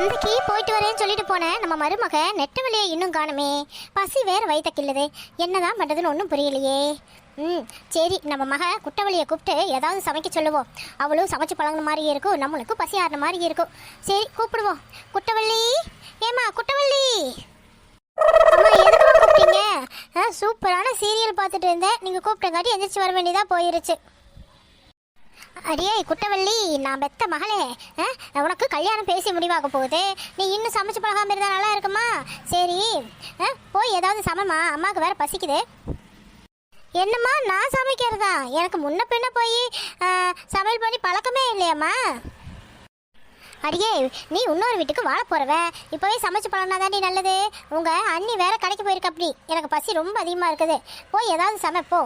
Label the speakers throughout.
Speaker 1: சந்தைக்கு போயிட்டு வரேன்னு சொல்லிட்டு போனேன் நம்ம மருமக நெட்ட வழியை இன்னும் காணுமே. பசி வேற வயித்த கிள்ளுது. என்னதான் பண்ணுறதுன்னு ஒன்றும் புரியலையே. ம் சரி நம்ம மக குட்டவழியை கூப்பிட்டு ஏதாவது சமைக்க சொல்லுவோம். அவளும் சமைச்சு பழகுன மாதிரி இருக்கும் நம்மளுக்கும் பசி ஆறுன மாதிரி இருக்கும். சரி கூப்பிடுவோம். குட்டவள்ளி ஏமா குட்டவள்ளி? அம்மா கூப்பிட்டீங்க? ஆ சூப்பரான சீரியல் பார்த்துட்டு இருந்தேன். நீங்கள் கூப்பிட்டங்காட்டி எந்திரிச்சு வர வேண்டியதாக போயிருச்சு. அடியே குட்டவள்ளி நான் பெத்த மகளே ஆ, உனக்கு கல்யாணம் பேசி முடிவாக போகுது. நீ இன்னும் சமைச்சு பழகாம இருந்தா நல்லா இருக்குமா? சரி போய் ஏதாவது சமமா அம்மாவுக்கு வேற பசிக்குது. என்னம்மா நான் சமைக்கிறதா? எனக்கு முன்ன பின்ன போய் சமையல் பண்ணி பழக்கமே இல்லையாம்மா? அடியே நீ இன்னொரு வீட்டுக்கு வாழ போறவ. இப்போவே சமைச்சு பழகினா தாண்டி நல்லது. உங்க அண்ணி வேற கடைக்கு போயிருக்க அப்படி. எனக்கு பசி ரொம்ப அதிகமா இருக்குது. போய் ஏதாவது சமைப்போ.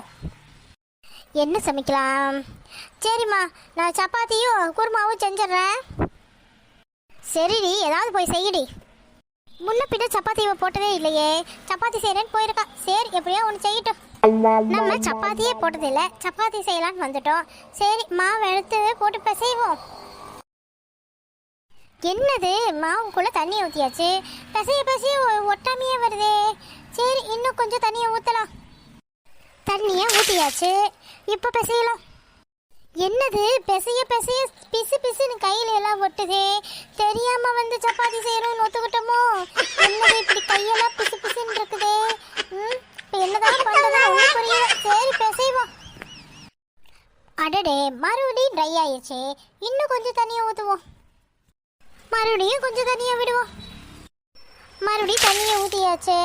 Speaker 1: என்ன சமைக்கலாம்? சரிம்மா நான் சப்பாத்தியும் குருமாவும் செஞ்சிடுறேன். சரிடி ஏதாவது போய் செய்யடி. முன்ன பின்ன சப்பாத்தி இவ போட்டதே இல்லையே. சப்பாத்தி செய்யறேன்னு போயிருக்கா. சரி எப்படியோ ஒன்று செய்யட்டும். நம்ம சப்பாத்தியே போட்டதில்லை. சப்பாத்தி செய்யலான்னு வந்துட்டோம். சரி மாவு எடுத்து போட்டு பிசைவோம். என்னது? மாவுக்குள்ளே தண்ணி ஊற்றியாச்சு பிசைய பசைய ஒட்டாமையே வருதே. சரி இன்னும் கொஞ்சம் தண்ணியை ஊற்றலாம் தண்ணியை ஊற்றியாச்சு இப்போ பிசையலாம். என்னது? பிசைய பிசைய பிசு பிசுன்னு கையில எல்லாம் ஒட்டுதே. தெரியாம வந்து சப்பாத்தி செய்யறோம்னு ஒத்துக்கிட்டோமோ? என்னது இப்படி கையெல்லாம் பிசு பிசுன்னு இருக்குதே? ம்? இப்போ என்னதான் பண்றது ஒன்றும் புரியல. சரி பிசைவோம். அடடே மறுபடியும் ட்ரை ஆயிடுச்சு. இன்னும் கொஞ்சம் தண்ணியை ஊற்றுவோம் மறுபடியும் கொஞ்சம் தண்ணியை விடுவோம். மறுபடியும் தண்ணியை ஊற்றியாச்சு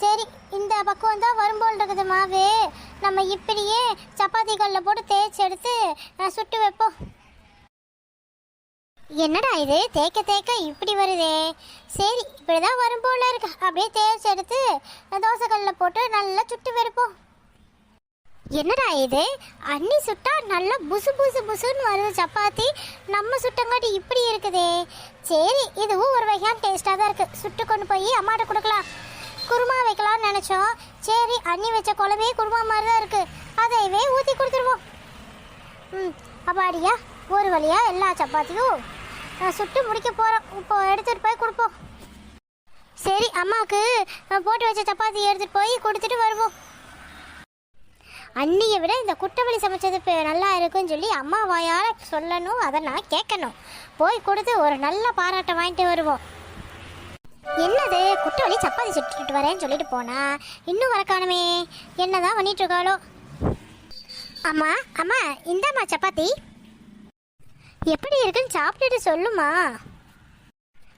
Speaker 1: சரி இந்த பக்கம் தான் வரும்போல் இருக்குது மாவு. நம்ம இப்படியே சப்பாத்தி போட்டு தேய்ச்சி எடுத்து சுட்டு வைப்போம். என்னடா இது? தேய்க்க தேய்க்க இப்படி வருதே. சரி இப்படிதான் வரும் போல இருக்கு. அப்படியே தேய்ச்சி எடுத்து அஹ், போட்டு நல்லா சுட்டு வெறுப்போம். என்னடா இது? அண்ணி சுட்டா நல்லா புசு புசு புசுன்னு வருது சப்பாத்தி. நம்ம சுட்டங்காட்டி இப்படி இருக்குதே. சரி இதுவும் ஒரு வகையான டேஸ்டாக தான் இருக்கு. சுட்டு கொண்டு போய் அம்மாட்ட கொடுக்கலாம். குருமா வைக்கலாம்னு நினச்சோம். சரி அண்ணி வச்ச குழம்பே குருமா மாதிரி தான் இருக்கு. அதையவே ஊற்றி கொடுத்துருவோம். ம் அப்பாடியா ஒரு வழியா எல்லா சப்பாத்தியும் நான் சுட்டு முடிக்க போகிறோம் இப்போ எடுத்துகிட்டு போய் கொடுப்போம். சரி அம்மாவுக்கு போட்டு வச்ச சப்பாத்தி எடுத்துகிட்டு போய் கொடுத்துட்டு வருவோம். அன்னியை விட இந்த குட்டவழி சமைச்சது இப்போ நல்லா இருக்குன்னு சொல்லி அம்மா வாயால் சொல்லணும் அதை நான் கேட்கணும். போய் கொடுத்து ஒரு நல்ல பாராட்டை வாங்கிட்டு வருவோம். என்னது குட்டவழி சப்பாத்தி சுட்டுட்டு வரேன்னு சொல்லிட்டு போனா? இன்னும் வர காணுமே என்னதான் பண்ணிட்டு இருக்காளோ? அம்மா அம்மா இந்தாம்மா சப்பாத்தி. எப்படி இருக்குன்னு சாப்பிட்டுட்டு சொல்லுமா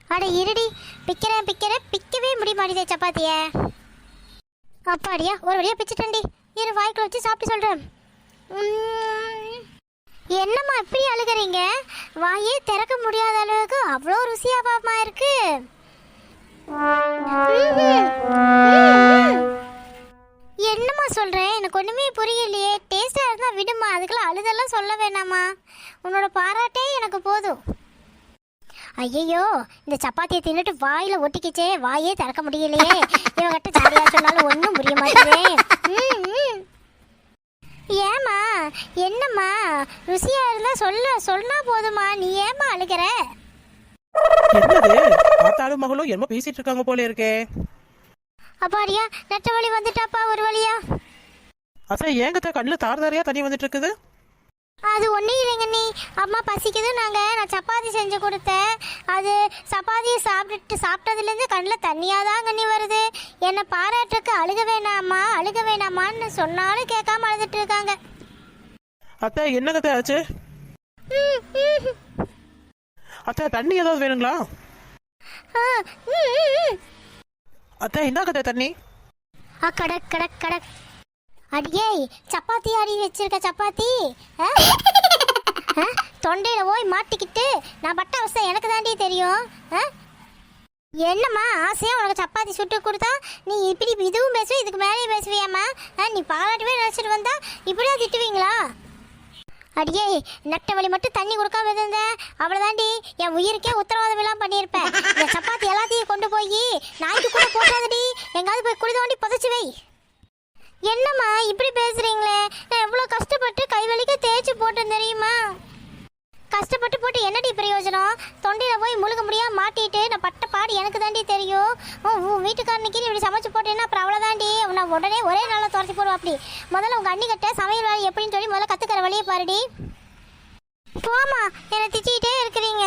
Speaker 1: அட இருடி பிக்கிறேன் பிக்கிறேன் பிக்கவே முடிய மாட்டேதே சப்பாத்திய. அப்பாடியா ஒரு வழியா பிச்சுட்டேன்டி. இரு வாய்க்குள்ள வச்சு சாப்பிட்டு சொல்றேன். உம். என்னம்மா இப்படி அழுகுறீங்க? வாயே திறக்க முடியாத அளவுக்கு அவ்வளோ ருசியாபாமா இருக்கு. என்னம்மா சொல்கிறேன் எனக்கு ஒன்றுமே புரியலையே. டேஸ்ட்டாக இருந்தால் விடுமா அதுக்கெல்லாம் அழுதெல்லாம் சொல்ல வேணாமா உன்னோட பாராட்டே எனக்கு போதும். ஐயையோ இந்த சப்பாத்தியை தின்னுட்டு வாயில் ஒட்டிக்கிச்சே. வாயே திறக்க முடியலையே. இவங்கிட்ட ஜாலியாக சொன்னாலும் ஒன்றும் புரிய மாட்டேதே ஏம்மா என்னம்மா? ருசியாக இருந்தால் சொல்ல சொன்னா போதுமா நீ ஏம்மா அழுகிற?
Speaker 2: என்னது? பார்த்தாலும் மகளும் என்னமோ பேசிட்டு இருக்காங்க போல இருக்கே.
Speaker 1: அப்பாடியா நெட்ட வழி வந்துட்டாப்பா ஒரு வழியா?
Speaker 2: அசை ஏங்கத்த கண்ணில் தார் தாரையா தண்ணி வந்துட்டு இருக்குது
Speaker 1: அது ஒன்றும் இல்லைங்க நீ அம்மா பசிக்குது நாங்கள் நான் சப்பாத்தி செஞ்சு கொடுத்தேன். அது சப்பாத்தியை சாப்பிட்டுட்டு சாப்பிட்டதுலேருந்து கண்ணில் தண்ணியாக தான் கண்ணி வருது. என்னை பாராட்டுறக்கு அழுக வேணாமா அழுக வேணாமான்னு சொன்னாலும் கேட்காம அழுதுட்டு இருக்காங்க.
Speaker 2: அத்தை என்ன கத்தை ஆச்சு அத்தை தண்ணி ஏதாவது வேணுங்களா. அத்தை இந்தா கத்தை தண்ணி
Speaker 1: ஆ, கடக் கடக் கடக் அடியே சப்பாத்தி அடி வச்சிருக்க சப்பாத்தி? தொண்டையில போய் மாட்டிக்கிட்டு நான் பட்ட அவஸ்தை எனக்கு தாண்டி தெரியும்? என்னம்மா ஆசையா உனக்கு சப்பாத்தி சுட்டு கொடுத்தா நீ இப்படி இதுவும் பேசுவ இதுக்கு மேலேயும் பேசுவியாம்மா நீ பாராட்டவே நினைச்சிட்டு வந்தா இப்படியா திட்டுவீங்களா அடியே நட்ட வழி மட்டும் தண்ணி கொடுக்காம இருந்தேன் அவ்வளோதாண்டி என் உயிருக்கே உத்தரவாதம் எல்லாம் பண்ணியிருப்பேன் என் சப்பாத்தி எல்லாத்தையும் கொண்டு போய் நாய்க்கு கூட போட்டாதடி. எங்காவது போய் குடி தோண்டி புதைச்சி வை. என்னம்மா இப்படி பேசுறீங்களே? நான் எவ்வளோ கஷ்டப்பட்டு கை வலிக்க தேய்ச்சி போட்டேன் தெரியுமா? கஷ்டப்பட்டு போட்டு என்னடி பிரயோஜனம்? தொண்டையில் போய் முழுக முடியாமல் மாட்டிட்டு நான் பட்ட பாடு எனக்கு தாண்டி தெரியும். உன் உன் வீட்டுக்காரனுக்கு இப்படி சமைச்சு போட்டேன்னா அப்புறம் அவ்வளோதாண்டி நான் உடனே ஒரே நாளில் துரத்தி போடுவா அப்படி முதல்ல உங்கள் அண்ணி கிட்ட சமையல் வேலை எப்படின்னு சொல்லி முதல்ல கற்றுக்கிற வழியை பாருடி. போமா என்னை திட்டிகிட்டே இருக்கிறீங்க.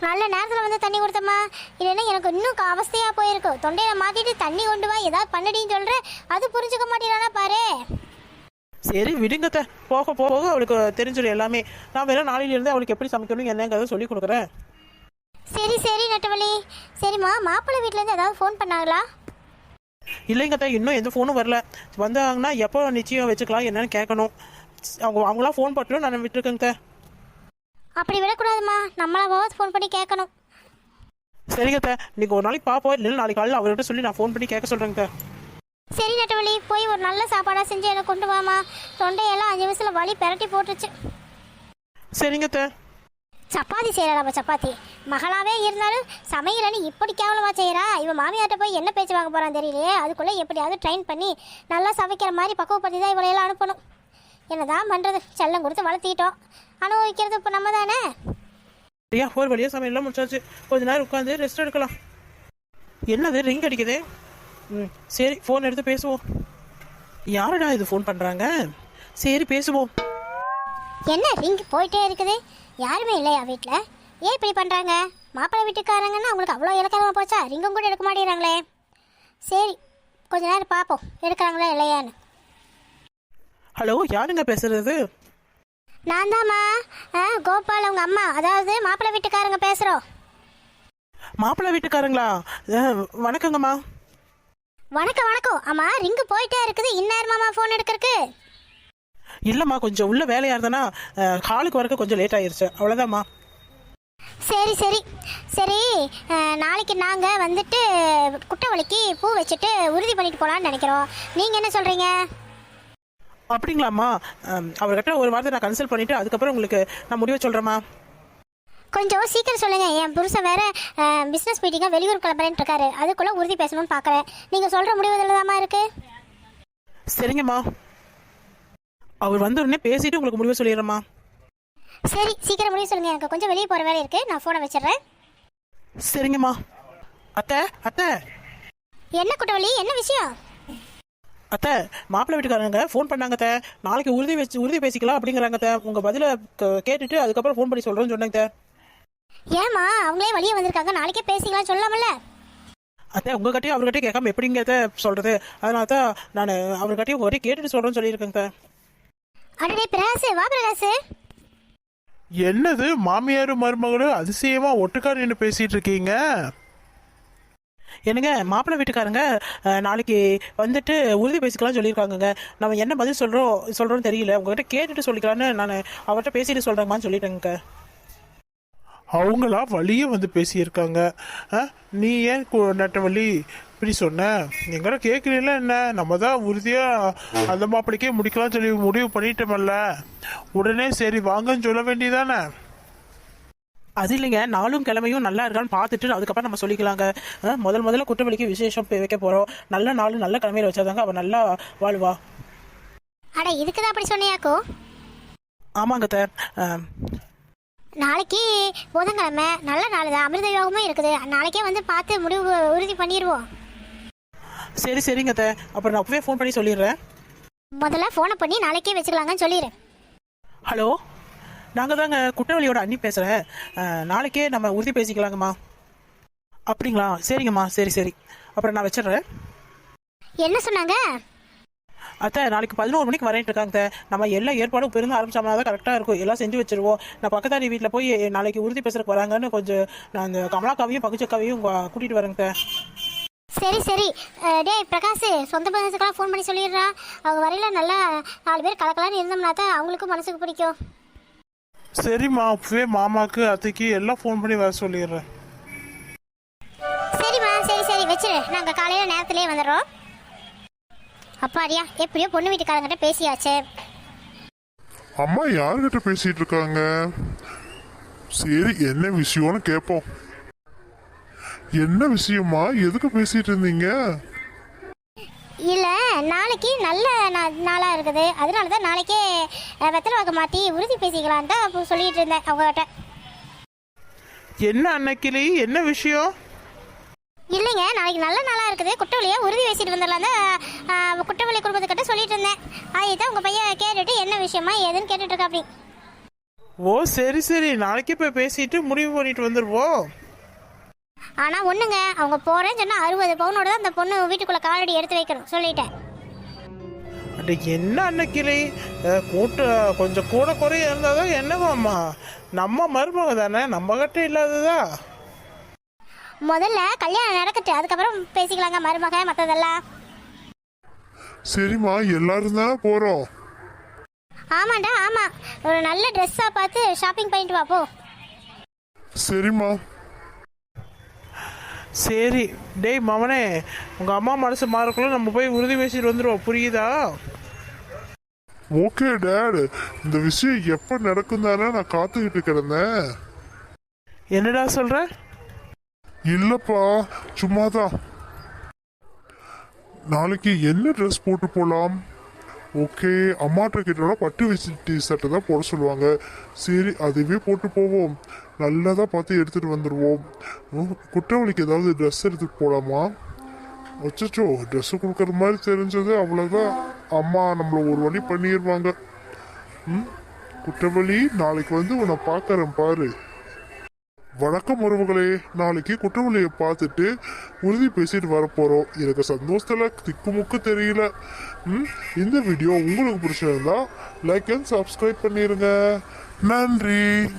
Speaker 1: நல்ல நேரத்தில் வந்து தண்ணி கொடுத்தம்மா. இல்லைன்னா எனக்கு இன்னும் க- போயிருக்கும் தொண்டையில் மாற்றிட்டு தண்ணி கொண்டு வா ஏதாவது பண்ணடின்னு சொல்கிறேன் அது புரிஞ்சுக்க மாட்டேங்கிறானா பாரு.
Speaker 2: சரி விடுங்க அத்தை. போக போக அவளுக்கு தெரிஞ்சிடும் எல்லாமே. நான் வேணா நாளையில இருந்து அவளுக்கு எப்படி சமைக்கணும் என்னங்கிறத சொல்லி கொடுக்குறேன்.
Speaker 1: சரி சரி நட்டவள்ளி. சரிம்மா மாப்பிள்ளை வீட்டிலேருந்து ஏதாவது ஃபோன் பண்ணாங்களா?
Speaker 2: இல்லைங்க அத்தை, இன்னும் எந்த ஃபோனும் வரல. வந்தாங்கன்னா எப்போ நிச்சயம் வச்சுக்கலாம் என்னன்னு கேட்கணும். அவங்க அவங்களாம் ஃபோன் பண்ணலும் நான் விட்டுருக்கேங்க.
Speaker 1: அப்படி விடக்கூடாதும்மா. நம்மளாவது ஃபோன் பண்ணி கேட்கணும்.
Speaker 2: சரிங்க. இன்னைக்கு ஒரு நாளைக்கு பார்ப்போம் இல்லைன்னா நாளைக்கு காலையில் அவர்கிட்ட சொல்லி நான் ஃபோன் பண்ணி கேட்க சொல்கிறேங்க
Speaker 1: சரி நட்டவள்ளி போய் ஒரு நல்ல சாப்பாடாக செஞ்சு எனக்கு கொண்டு வாமா தொண்டையெல்லாம் அஞ்சு வயசில் வலி பெரட்டி போட்டுருச்சு.
Speaker 2: சரிங்க அத்தை.
Speaker 1: சப்பாத்தி செய்யறாப்ப சப்பாத்தி. மகளாவே இருந்தாலும் சமையலன்னு இப்படி கேவலமா செய்யறா? இவன் மாமியார்ட்ட போய் என்ன பேச்சு வாங்க போறான் தெரியலையே. அதுக்குள்ள எப்படியாவது ட்ரெயின் பண்ணி நல்லா சமைக்கிற மாதிரி பக்குவப்படுத்தி தான் இவளையெல்லாம் அனுப்பணும். என்னதான் பண்றது? செல்லம் கொடுத்து வளர்த்திட்டோம். அனுபவிக்கிறது இப்போ நம்ம தானே
Speaker 2: ஐயா ஒரு வழியாக சமையல்லாம் முடிச்சாச்சு. கொஞ்ச நேரம் உட்காந்து ரெஸ்ட் எடுக்கலாம். என்னது ரிங் அடிக்குது? ம். சரி ஃபோன் எடுத்து பேசுவோம். யாருடா இது ஃபோன் பண்ணுறாங்க சரி பேசுவோம்.
Speaker 1: என்ன ரிங் போயிட்டே இருக்குது? யாருமே இல்லையா வீட்டில் ஏன் இப்படி பண்ணுறாங்க மாப்பிள்ளை வீட்டுக்காரங்கன்னா அவங்களுக்கு அவ்வளோ இலக்கணமாக போச்சா? ரிங்கும் கூட எடுக்க மாட்டேங்கிறாங்களே. சரி கொஞ்ச நேரம் பார்ப்போம். எடுக்கிறாங்களா இல்லையான்னு.
Speaker 2: ஹலோ யாருங்க பேசுறது?
Speaker 1: நான் தாம்மா கோபால் அவங்க அம்மா. அதாவது மாப்பிள்ளை வீட்டுக்காரங்க பேசுகிறோம்
Speaker 2: மாப்பிள்ளை வீட்டுக்காரங்களா? வணக்கங்கம்மா.
Speaker 1: வணக்கம் வணக்கம். அம்மா ரிங்கு போயிட்டே இருக்குது. இந்நேரமாம்மா ஃபோன் எடுக்கிறதுக்கு.
Speaker 2: இல்லைம்மா கொஞ்சம் உள்ள வேலையாக இருந்தேன்னா ஹாலுக்கு வரக்க கொஞ்சம் லேட் ஆயிருச்சு. அவ்வளோதாம்மா
Speaker 1: சரி சரி. சரி நாளைக்கு நாங்கள் வந்துட்டு குட்டவழிக்கு பூ வச்சுட்டு உறுதி பண்ணிட்டு போகலான்னு நினைக்கிறோம். நீங்கள் என்ன சொல்கிறீங்க
Speaker 2: அப்படிங்களாம்மா. அஹ், அவர்கிட்ட ஒரு வாரத்தை நான் கன்சல்ட் பண்ணிவிட்டு அதுக்கப்புறம் உங்களுக்கு நான் முடிவை சொல்கிறேம்மா
Speaker 1: கொஞ்சம் சீக்கிரம் சொல்லுங்க. என் புருஷன் வேற பிஸ்னஸ் மீட்டிங்காக வெளியூர் கிளம்புறேன்னு இருக்காரு. அதுக்குள்ளே உறுதி பேசணும்னு பார்க்குறேன் நீங்கள் சொல்கிற முடிவுதில் தாம்மா இருக்கு?
Speaker 2: சரிங்கம்மா. அவர் வந்த உடனே பேசிட்டு உங்களுக்கு முடிவை சொல்லிடுறேம்மா.
Speaker 1: சரி சீக்கிரம் முடிவு சொல்லுங்க. எனக்கு கொஞ்சம் வெளியே போகிற வேலை இருக்குது நான் ஃபோனை வச்சிடுறேன்.
Speaker 2: சரிங்கம்மா. அத்தை அத்தை.
Speaker 1: என்ன குட்டவழி என்ன விஷயம்?
Speaker 2: அத்தை மாப்பிள்ளை வீட்டுக்காரங்க ஃபோன் பண்ணாங்க அத்தை. நாளைக்கு உறுதி வச்சு உறுதி பேசிக்கலாம் அப்படிங்கிறாங்க அத்தை. உங்கள் பதிலை கேட்டுட்டு அதுக்கப்புறம் ஃபோன் பண்ணி சொல்கிறேன்னு சொன்னாங்க
Speaker 1: ஏம்மா அவங்களே வெளியே வந்திருக்காங்க. நாளைக்கே பேசிக்கலாம் சொல்லாமல்ல?
Speaker 2: அத்தை உங்ககிட்டயும் அவர்கிட்டயும் கேட்காம எப்படிங்க அத்தை சொல்கிறது அதனால தான் நான் அவர்கிட்டயும் ஒரே கேட்டுட்டு சொல்கிறேன்னு சொல்லியிருக்கேங்க அத்தை.
Speaker 1: அடடே பிரகாசு வா பிரகாசு.
Speaker 3: என்னது மாமியாரும் மருமகளும் அதிசயமா ஒட்டுக்கா நின்று பேசிட்டு இருக்கீங்க?
Speaker 2: என்னங்க மாப்பிள்ளை வீட்டுக்காரங்க அஹ், நாளைக்கு வந்துட்டு உறுதி பேசிக்கலாம் சொல்லியிருக்காங்கங்க. நம்ம என்ன பதில் சொல்கிறோம் சொல்கிறோன்னு தெரியல. உங்ககிட்ட கேட்டுட்டு சொல்லிக்கலான்னு நான் அவர்கிட்ட பேசிட்டு சொல்கிறேங்கம்மான்னு சொல்லிட்டேங்க
Speaker 3: அவங்களா வழியே வந்து பேசியிருக்காங்க. ஆ, நீ ஏன் நட்டவள்ளி இப்படி சொன்ன. எங்கட கேட்கல என்ன? நம்ம தான் உறுதியா அந்த மாப்பிளைக்கே முடிக்கலாம் சொல்லி முடிவு பண்ணிட்டோமல்ல. உடனே சரி வாங்கன்னு சொல்ல வேண்டியதானே?
Speaker 2: அது இல்லைங்க நாளும் கிழமையும் நல்லா இருக்கான்னு பார்த்துட்டு அதுக்கப்புறம் நம்ம சொல்லிக்கலாங்க. முதல் முதல்ல குற்றவழிக்கு விசேஷம் வைக்க போகிறோம் நல்ல நாள் நல்ல கிழமையில வச்சாதாங்க அவள் நல்லா வாழ்வா.
Speaker 1: அட இதுக்கு தான் அப்படி சொன்னியாக்கோ?
Speaker 2: ஆமாங்க அத்தை.
Speaker 1: நாளைக்கு புதன்கிழமை நல்ல நாள் தான் அமிர்த யோகமும் இருக்குது. நாளைக்கே வந்து பார்த்து முடிவு உறுதி பண்ணிடுவோம்
Speaker 2: சரி சரிங்க அத்தை. அப்புறம் நான் அப்பவே ஃபோன் பண்ணி சொல்லிடுறேன்.
Speaker 1: முதல்ல ஃபோனை பண்ணி நாளைக்கே வச்சுக்கலாங்கன்னு சொல்லிடு
Speaker 2: ஹலோ? நாங்கள் தாங்க குற்றவாளியோட அண்ணி பேசுகிறேன் நாளைக்கே நம்ம உறுதி பேசிக்கலாங்கம்மா. அப்படிங்களா? சரிங்கம்மா. சரி சரி. அப்புறம் நான் வச்சிடுறேன்.
Speaker 1: என்ன சொன்னாங்க?
Speaker 2: அத்தை நாளைக்கு பதினோரு மணிக்கு வரேன்ட்டு இருக்காங்க. நம்ம எல்லா ஏற்பாடும் இப்போ இருந்து ஆரம்பிச்சோம்னா தான் கரெக்டாக இருக்கும். எல்லாம் செஞ்சு வச்சிருவோம். நான் பக்கத்தாடி வீட்டில் போய் நாளைக்கு உறுதி பேசுறதுக்கு வராங்கன்னு கொஞ்சம் நான் அந்த கமலாக்காவையும் பகுச்சக்காவையும் கூட்டிகிட்டு வரேங்க.
Speaker 1: சரி சரி. டேய் பிரகாஷ் சொந்த பந்தத்துக்கெல்லாம் ஃபோன் பண்ணி சொல்லிடுறா. அவங்க வரையில நல்லா நாலு பேர் கலக்கலான்னு இருந்தோம்னா தான் அவங்களுக்கும் மனசுக்கு பிடிக்கும்.
Speaker 3: சரிம்மா அப்பவே மாமாக்கு அத்தைக்கு எல்லாம் ஃபோன் பண்ணி வர சொல்லிடுறேன்.
Speaker 1: சரிம்மா சரி சரி. வச்சிரு. நாங்கள் காலையில் நேரத்திலே வந்துடுறோம். அப்பாடியா எப்படியோ பொண்ணு வீட்டுக்காரங்கிட்ட பேசியாச்சு.
Speaker 4: அம்மா யார்கிட்ட பேசிட்டு இருக்காங்க? சரி என்ன விஷயம்னு கேட்போம் என்ன விஷயமா? எதுக்கு பேசிட்டு இருந்தீங்க?
Speaker 1: இல்லை நாளைக்கு நல்ல நா- நாளா இருக்குது. அதனால தான் நாளைக்கே அஹ், வெத்தலை வாக்கு மாட்டி உறுதி பேசிக்கலான்னு தான் அப்போ சொல்லிட்டு இருந்தேன் அவங்ககிட்ட.
Speaker 2: என்ன அன்னைக்கிளி? என்ன விஷயம்?
Speaker 1: இல்லைங்க நாளைக்கு நல்ல நாளாக இருக்குது. குட்டவழியை உறுதி பேசிட்டு வந்துடலாம் தான் குட்டவழி குடும்பத்துக்கிட்ட சொல்லிட்டு இருந்தேன். அதுதான் உங்கள் பையன் கேட்டுட்டு என்ன விஷயமா ஏதுன்னு கேட்டுட்டு இருக்கா அப்படி
Speaker 2: ஓ சரி சரி. நாளைக்கு போய் பேசிட்டு முடிவு பண்ணிட்டு வந்துருவோம்.
Speaker 1: ஆனால் ஒன்றுங்க அவங்க போகிறேன்னு சொன்னால் அறுபது பவுனோட தான் அந்த பொண்ணு வீட்டுக்குள்ளே காலடி எடுத்து வைக்கணும். சொல்லிட்டேன்.
Speaker 2: அட என்ன அன்னைக்கிளி? கூட்ட கொஞ்சம் கூட குறைய இருந்தாதான் என்னவாம்மா? நம்ம மருமக தானே? நம்ம கிட்ட இல்லாததா?
Speaker 1: முதல்ல கல்யாணம் நடக்கட்டு அதுக்கப்புறம் பேசிக்கலாங்க மருமக மற்றதெல்லாம்
Speaker 4: சரிம்மா எல்லாரும் தானே போறோம்.
Speaker 1: ஆமாண்டா ஆமாம் ஒரு நல்ல ட்ரெஸ்ஸாக பார்த்து ஷாப்பிங் பண்ணிட்டு வா போ.
Speaker 4: சரிம்மா.
Speaker 2: சரி. டேய் மவனே உங்க அம்மா மனசு மாறக்குள்ள நம்ம போய் உறுதி பேசிட்டு வந்துடுவோம் புரியுதா?
Speaker 4: ஓகே டேட். இந்த விஷயம் எப்ப நடக்கும் தானே நான் காத்துக்கிட்டு கிடந்தேன்.
Speaker 2: என்னடா சொல்ற?
Speaker 4: இல்லப்பா சும்மாதான். நாளைக்கு என்ன ட்ரெஸ் போட்டு போகலாம் ஓகே அம்மாட்ட கிட்டோட பட்டு வச்சு டி ஷர்ட்டை தான் போட சொல்லுவாங்க. சரி அதுவே போட்டு போவோம். நல்லதாக பார்த்து எடுத்துகிட்டு வந்துடுவோம் குற்றவாளிக்கு ஏதாவது ட்ரெஸ் எடுத்துகிட்டு போகலாமா அச்சச்சோ ட்ரெஸ் கொடுக்குற மாதிரி தெரிஞ்சது அவ்வளோதான் அம்மா நம்மளை ஒரு வழி பண்ணிடுவாங்க ம் குற்றவாளி நாளைக்கு வந்து உன்னை பார்க்குறேன் பாரு. வணக்கம் உறவுகளே. நாளைக்கு குற்றவாளியை பார்த்துட்டு உறுதி பேசிட்டு வரப்போகிறோம் எனக்கு சந்தோஷத்தில் திக்குமுக்கு தெரியல. ம், இந்த வீடியோ உங்களுக்கு பிடிச்சிருந்தா லைக் அண்ட் சப்ஸ்கிரைப் பண்ணிருங்க. நன்றி.